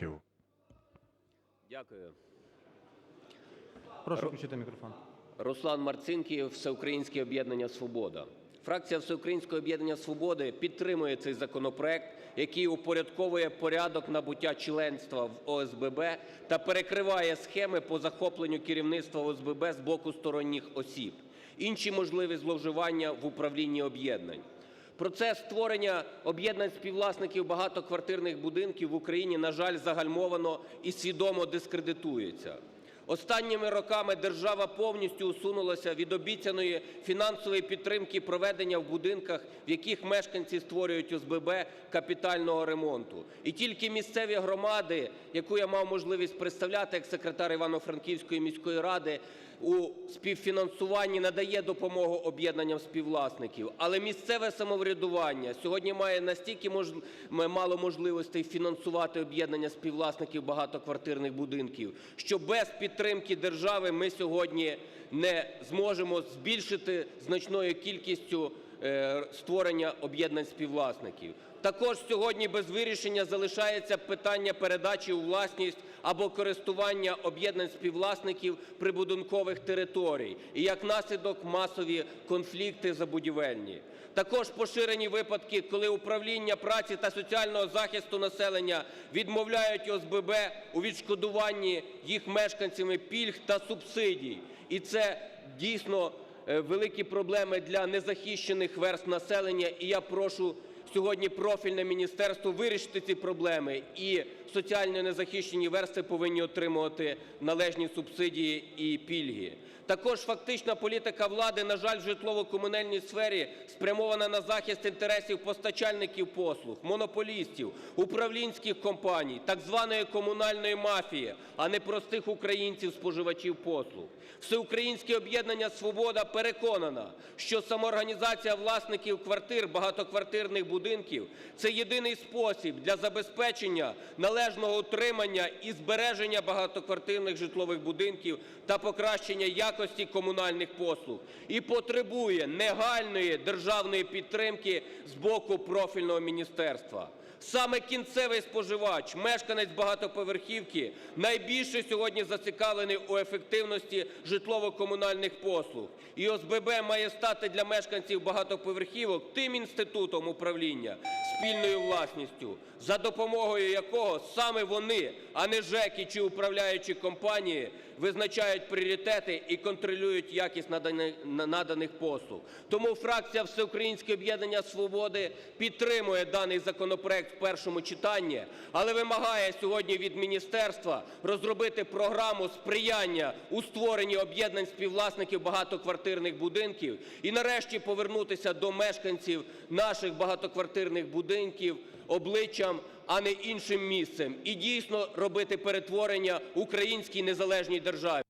співвласників. Дякую. Прошу включити мікрофон. Руслан Марцинків, Всеукраїнське об'єднання Свобода. Фракція Всеукраїнського об'єднання Свободи підтримує цей законопроект, який упорядковує порядок набуття членства в ОСББ та перекриває схеми по захопленню керівництва ОСББ з боку сторонніх осіб, інші можливі зловживання в управлінні об'єднань. Процес створення об'єднань співвласників багатоквартирних будинків в Україні, на жаль, загальмовано і свідомо дискредитується. Останніми роками держава повністю усунулася від обіцяної фінансової підтримки проведення в будинках, в яких мешканці створюють ОСББ капітального ремонту. І тільки місцеві громади, яку я мав можливість представляти як секретар Івано-Франківської міської ради, у співфінансуванні надає допомогу об'єднанням співвласників. Але місцеве самоврядування сьогодні має настільки мало можливостей фінансувати об'єднання співвласників багатоквартирних будинків, що без підтримки держави ми сьогодні не зможемо збільшити значною кількістю е, створення об'єднань співвласників. Також сьогодні без вирішення залишається питання передачі у власність або користування об'єднань співвласників прибудинкових територій і як наслідок масові конфлікти забудівельні. Також поширені випадки, коли управління праці та соціального захисту населення відмовляють ОСББ у відшкодуванні їх мешканцями пільг та субсидій. І це дійсно е, великі проблеми для незахищених верств населення. І я прошу сьогодні профільне міністерство вирішити ці проблеми, і соціально незахищені верстви повинні отримувати належні субсидії і пільги. Також фактична політика влади, на жаль, в житлово-комунальній сфері спрямована на захист інтересів постачальників послуг, монополістів, управлінських компаній, так званої комунальної мафії, а не простих українців, споживачів послуг. Всеукраїнське об'єднання «Свобода» переконана, що самоорганізація власників квартир багатоквартирних будинків – це єдиний спосіб для забезпечення належного утримання і збереження багатоквартирних житлових будинків та покращення якості комунальних послуг і потребує негайної державної підтримки з боку профільного міністерства. Саме кінцевий споживач, мешканець багатоповерхівки, найбільше сьогодні зацікавлений у ефективності житлово-комунальних послуг. І ОСББ має стати для мешканців багатоповерхівок тим інститутом управління спільною власністю, за допомогою якого саме вони, а не ЖЕКи чи управляючі компанії, визначають пріоритети і контролюють якість наданих, послуг. Тому фракція Всеукраїнське об'єднання «Свободи» підтримує даний законопроект в першому читанні, але вимагає сьогодні від міністерства розробити програму сприяння у створенні об'єднань співвласників багатоквартирних будинків і нарешті повернутися до мешканців наших багатоквартирних будинків обличчям, а не іншим місцем, і дійсно робити перетворення українській незалежній державі.